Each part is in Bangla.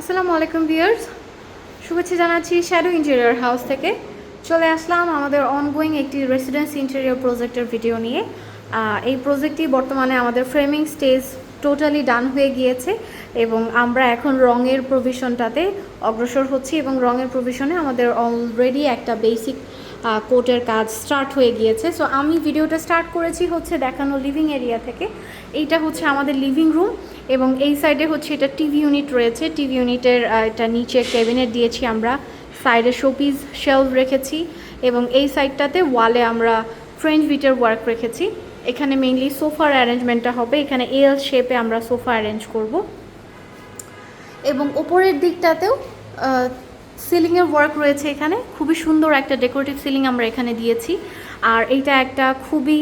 আসসালামু আলাইকুম ভিউয়ার্স। শুভেচ্ছা জানাচ্ছি শ্যাডো ইন্টেরিয়র হাউস থেকে। চলে আসলাম আমাদের অনগোয়িং একটি রেসিডেন্স ইন্টেরিয়র প্রজেক্টের ভিডিও নিয়ে। এই প্রজেক্টটি বর্তমানে আমাদের ফ্রেমিং স্টেজ টোটালি ডান হয়ে গিয়েছে এবং আমরা এখন রঙের প্রভিশনটাতে অগ্রসর হচ্ছি এবং রঙের প্রভিশনে আমাদের অলরেডি একটা বেসিক কোটের কাজ স্টার্ট হয়ে গিয়েছে। সো আমি ভিডিওটা স্টার্ট করেছি হচ্ছে দেখানো লিভিং এরিয়া থেকে। এইটা হচ্ছে আমাদের লিভিং রুম এবং এই সাইডে হচ্ছে এটা টিভি ইউনিট রয়েছে। টিভি ইউনিটের এটা নিচে ক্যাবিনেট দিয়েছি আমরা। সাইডে শোপিস শেলফ রেখেছি এবং এই সাইডটাতে ওয়ালে আমরা ফ্রেঞ্চ বিটের ওয়ার্ক রেখেছি। এখানে মেইনলি সোফার অ্যারেঞ্জমেন্টটা হবে। এখানে এল শেপে আমরা সোফা অ্যারেঞ্জ করব। এবং ওপরের দিকটাতেও সিলিংয়ের ওয়ার্ক রয়েছে এখানে। খুবই সুন্দর একটা ডেকোরেটিভ সিলিং আমরা এখানে দিয়েছি। আর এইটা একটা খুবই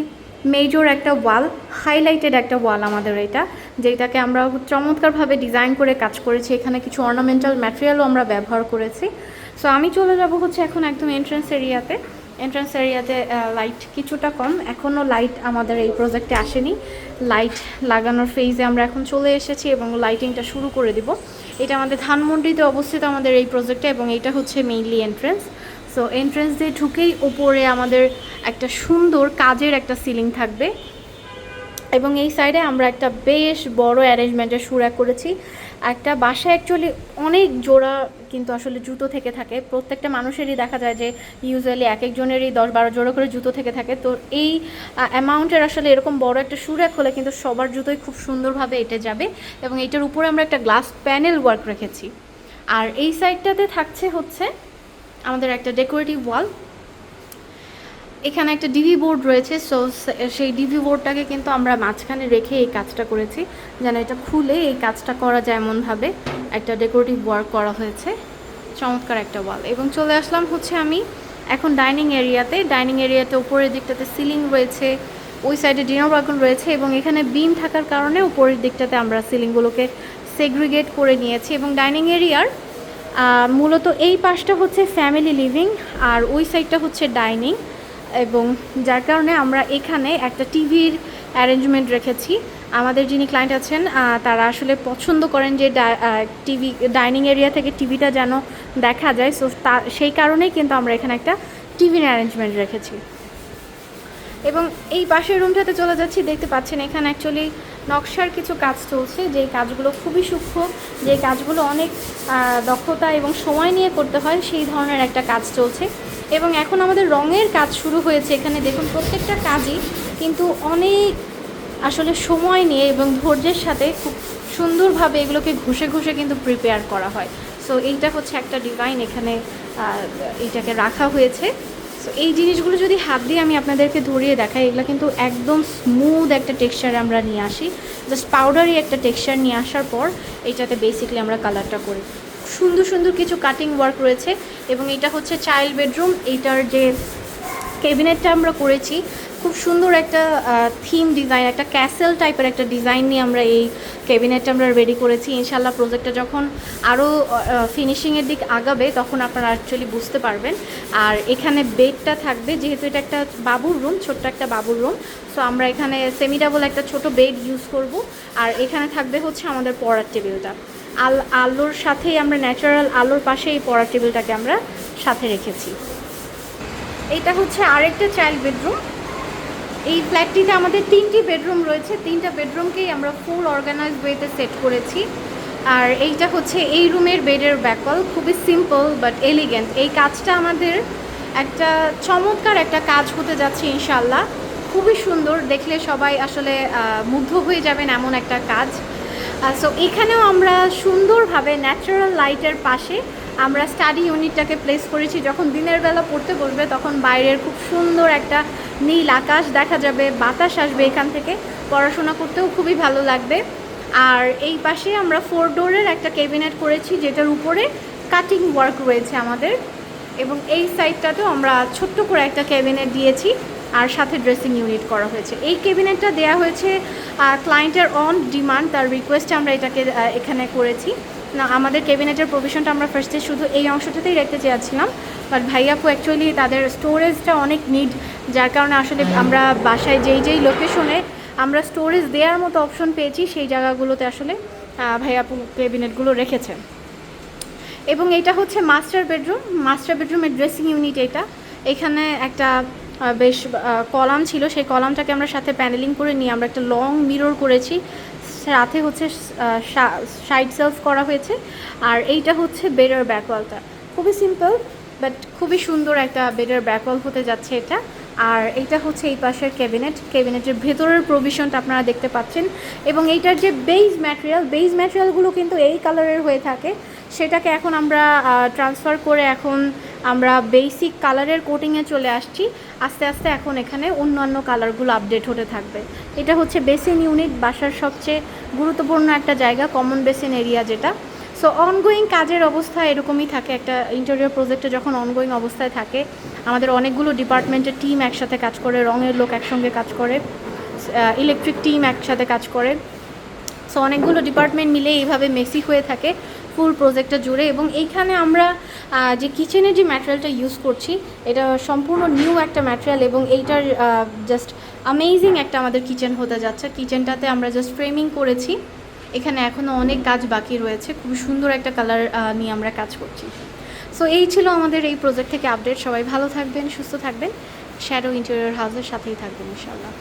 মেজর একটা ওয়াল হাইলাইটেড একটা ওয়াল আমাদের এটা, যেটাকে আমরা চমৎকারভাবে ডিজাইন করে কাজ করেছি। এখানে কিছু অর্নামেন্টাল ম্যাটেরিয়ালও আমরা ব্যবহার করেছি। সো আমি চলে যাব হচ্ছে এখন একদম এন্ট্রান্স এরিয়াতে এন্ট্রান্স এরিয়াতে লাইট কিছুটা কম। এখনও লাইট আমাদের এই প্রজেক্টে আসেনি। লাইট লাগানোর ফেজে আমরা এখন চলে এসেছি এবং লাইটিংটা শুরু করে দিব। এটা আমাদের ধানমন্ডিতে অবস্থিত আমাদের এই প্রজেক্টটা এবং এটা হচ্ছে মেইনলি এন্ট্রেন্স সো এন্ট্রেন্স দিয়ে ঢুকেই ওপরে আমাদের একটা সুন্দর কাজের একটা সিলিং থাকবে। এবং এই সাইডে আমরা একটা বেশ বড় অ্যারেঞ্জমেন্টের সুরা করেছি। একটা বাসায় অ্যাকচুয়ালি অনেক জোড়া কিন্তু আসলে জুতো থেকে থাকে। প্রত্যেকটা মানুষেরই দেখা যায় যে ইউজুয়ালি এক একজনেরই দশ বারো জোড়া করে জুতো থেকে থাকে। তো এই অ্যামাউন্টের আসলে এরকম বড় একটা সুরাক হলে কিন্তু সবার জুতোই খুব সুন্দরভাবে এটে যাবে এবং এটার উপরে আমরা একটা গ্লাস প্যানেল ওয়ার্ক রেখেছি। আর এই সাইডটাতে থাকছে হচ্ছে আমাদের একটা ডেকোরেটিভ ওয়াল এখানে একটা ডিভি বোর্ড রয়েছে সো, সেই ডিভি বোর্ডটাকে কিন্তু আমরা মাঝখানে রেখে এই কাজটা করেছি, যেন এটা খুলে এই কাজটা করা যায় এমনভাবে একটা ডেকোরেটিভ ওয়ার্ক করা হয়েছে। চমৎকার একটা ওয়াল এবং চলে আসলাম হচ্ছে আমি এখন ডাইনিং এরিয়াতে ডাইনিং এরিয়াতে উপরের দিকটাতে সিলিং রয়েছে, ওই সাইডে ডিনার বাগন রয়েছে এবং এখানে বিম থাকার কারণে উপরের দিকটাতে আমরা সিলিংগুলোকে সেগ্রিগেট করে নিয়েছি এবং ডাইনিং এরিয়ার মূলত এই পাশটা হচ্ছে ফ্যামিলি লিভিং আর ওই সাইডটা হচ্ছে ডাইনিং এবং যার কারণে আমরা এখানে একটা টিভির অ্যারেঞ্জমেন্ট রেখেছি। আমাদের যিনি ক্লায়েন্ট আছেন তারা আসলে পছন্দ করেন যে টিভি ডাইনিং এরিয়া থেকে টিভিটা যেন দেখা যায়। সো তা, সেই কারণেই কিন্তু আমরা এখানে একটা টিভির অ্যারেঞ্জমেন্ট রেখেছি। এবং এই পাশের রুমটাতে চলে যাচ্ছি। দেখতে পাচ্ছেন, এখানে অ্যাকচুয়ালি নকশার কিছু কাজ চলছে। যে কাজগুলো খুবই সূক্ষ্ম যে কাজগুলো অনেক দক্ষতা এবং সময় নিয়ে করতে হয়, সেই ধরনের একটা কাজ চলছে। এবং এখন আমাদের রঙের কাজ শুরু হয়েছে এখানে। দেখুন, প্রত্যেকটা কাজই কিন্তু অনেক আসলে সময় নিয়ে এবং ধৈর্যের সাথে খুব সুন্দরভাবে এগুলোকে ঘষে ঘষে কিন্তু প্রিপেয়ার করা হয়। সো এইটা হচ্ছে একটা ডিজাইন এখানে এইটাকে রাখা হয়েছে। সো এই জিনিসগুলো যদি হাত দিয়ে আমি আপনাদেরকে ধরিয়ে দেখাই, এগুলো কিন্তু একদম স্মুথ একটা টেক্সচার আমরা নিয়ে আসি। জাস্ট পাউডারি একটা টেক্সচার নিয়ে আসার পর, এইটাতে বেসিকলি আমরা কালারটা করি সুন্দর সুন্দর কিছু কাটিং ওয়ার্ক রয়েছে এবং এটা হচ্ছে চাইল্ড বেডরুম এইটার যে ক্যাবিনেটটা আমরা করেছি, খুব সুন্দর একটা থিম ডিজাইন একটা ক্যাসেল টাইপের একটা ডিজাইন নিয়ে আমরা এই ক্যাবিনেটটা আমরা রেডি করেছি। ইনশাল্লাহ প্রজেক্টটা যখন আরও ফিনিশিংয়ের দিক আগাবে, তখন আপনারা অ্যাকচুয়ালি বুঝতে পারবেন। আর এখানে বেডটা থাকবে, যেহেতু এটা একটা বাবুর রুম ছোট্ট একটা বাবুর রুম সো আমরা এখানে সেমি ডাবল একটা ছোট বেড ইউজ করব। আর এখানে থাকবে হচ্ছে আমাদের পড়ার টেবিলটা আল, আলোর সাথেই আমরা ন্যাচারাল আলোর পাশে এই পড়ার টেবিলটাকে আমরা সাথে রেখেছি। এইটা হচ্ছে আরেকটা চাইল্ড বেডরুম এই ফ্ল্যাটটিতে আমাদের তিনটি বেডরুম রয়েছে। তিনটা বেডরুমকেই আমরা ফুল অর্গানাইজ ওয়েতে সেট করেছি। আর এইটা হচ্ছে এই রুমের বেডের ব্যাকল। খুবই সিম্পল বাট এলিগেন্ট এই কাজটা আমাদের একটা চমৎকার একটা কাজ হতে যাচ্ছে ইনশাল্লাহ খুবই সুন্দর। দেখলে সবাই আসলে মুগ্ধ হয়ে যাবেন এমন একটা কাজ। সো এখানেও আমরা সুন্দরভাবে ন্যাচারাল লাইটের পাশে আমরা স্টাডি ইউনিটটাকে প্লেস করেছি। যখন দিনের বেলা পড়তে বসবে, তখন বাইরের খুব সুন্দর একটা নীল আকাশ দেখা যাবে, বাতাস আসবে এখান থেকে। পড়াশোনা করতেও খুবই ভালো লাগবে। আর এই পাশে আমরা ফোর ডোরের একটা ক্যাবিনেট করেছি, যেটার উপরে কাটিং ওয়ার্ক রয়েছে আমাদের। এবং এই সাইডটাতেও আমরা ছোট্ট করে একটা ক্যাবিনেট দিয়েছি। আর সাথে ড্রেসিং ইউনিট করা হয়েছে। এই ক্যাবিনেটটা দেওয়া হয়েছে ক্লায়েন্টের অন ডিমান্ড তার রিকোয়েস্টে আমরা এটাকে এখানে করেছি। না, আমাদের ক্যাবিনেটের প্রভিশনটা আমরা ফার্স্টে শুধু এই অংশটাতেই রাখতে চেয়েছিলাম বাট ভাইয়াপু অ্যাকচুয়ালি তাদের স্টোরেজটা অনেক নিড যার কারণে আসলে আমরা বাসায় যেই যেই লোকেশনে আমরা স্টোরেজ দেওয়ার মতো অপশন পেয়েছি, সেই জায়গাগুলোতে আসলে ভাইয়াপু ক্যাবিনেটগুলো রেখেছেন এবং এটা হচ্ছে মাস্টার বেডরুম মাস্টার বেডরুমের ড্রেসিং ইউনিট এটা। এখানে একটা বেশ কলাম ছিল। সেই কলামটাকে আমরা সাথে প্যানেলিং করে নিয়ে আমরা একটা লং মিরর করেছি। সাথে হচ্ছে সাইড সেলফ করা হয়েছে। আর এইটা হচ্ছে বেডের ব্যাকওয়ালটা খুবই সিম্পল বাট খুবই সুন্দর একটা বেডের ব্যাকওয়াল হতে যাচ্ছে এটা। আর এইটা হচ্ছে এই পাশের ক্যাবিনেট ক্যাবিনেটের ভেতরের প্রভিশনটা আপনারা দেখতে পাচ্ছেন। এবং এইটার যে বেইজ ম্যাটেরিয়াল বেইজ ম্যাটেরিয়ালগুলো কিন্তু এই কালারের হয়ে থাকে। সেটাকে এখন আমরা ট্রান্সফার করে এখন আমরা বেসিক কালারের কোটিংয়ে চলে আসছি। আস্তে আস্তে এখন এখানে অন্যান্য কালারগুলো আপডেট হতে থাকবে। এটা হচ্ছে বেসিন ইউনিট, বাসার সবচেয়ে গুরুত্বপূর্ণ একটা জায়গা কমন বেসিন এরিয়া যেটা। সো অনগোয়িং কাজের অবস্থা এরকমই থাকে। একটা ইন্টেরিয়র প্রজেক্টে যখন অনগোয়িং অবস্থায় থাকে, আমাদের অনেকগুলো ডিপার্টমেন্টের টিম একসাথে কাজ করে, রঙের লোক একসঙ্গে কাজ করে ইলেকট্রিক টিম একসাথে কাজ করে। সো অনেকগুলো ডিপার্টমেন্ট মিলে এইভাবে মেসি হয়ে থাকে। ফুল প্রজেক্টটা জুড়ে এবং এইখানে আমরা যে কিচেনের যে ম্যাটেরিয়ালটা ইউজ করছি, এটা সম্পূর্ণ নিউ একটা ম্যাটেরিয়াল এবং এইটার জাস্ট অ্যামেজিং একটা আমাদের কিচেন হতে যাচ্ছে। কিচেনটাতে আমরা জাস্ট ফ্রেমিং করেছি। এখানে এখনও অনেক কাজ বাকি রয়েছে। খুব সুন্দর একটা কালার নিয়ে আমরা কাজ করছি। সো এই ছিল আমাদের এই প্রজেক্ট থেকে আপডেট সবাই ভালো থাকবেন, সুস্থ থাকবেন। শ্যাডো ইন্টেরিয়র হাউসের সাথেই থাকবেন ইনশাল্লাহ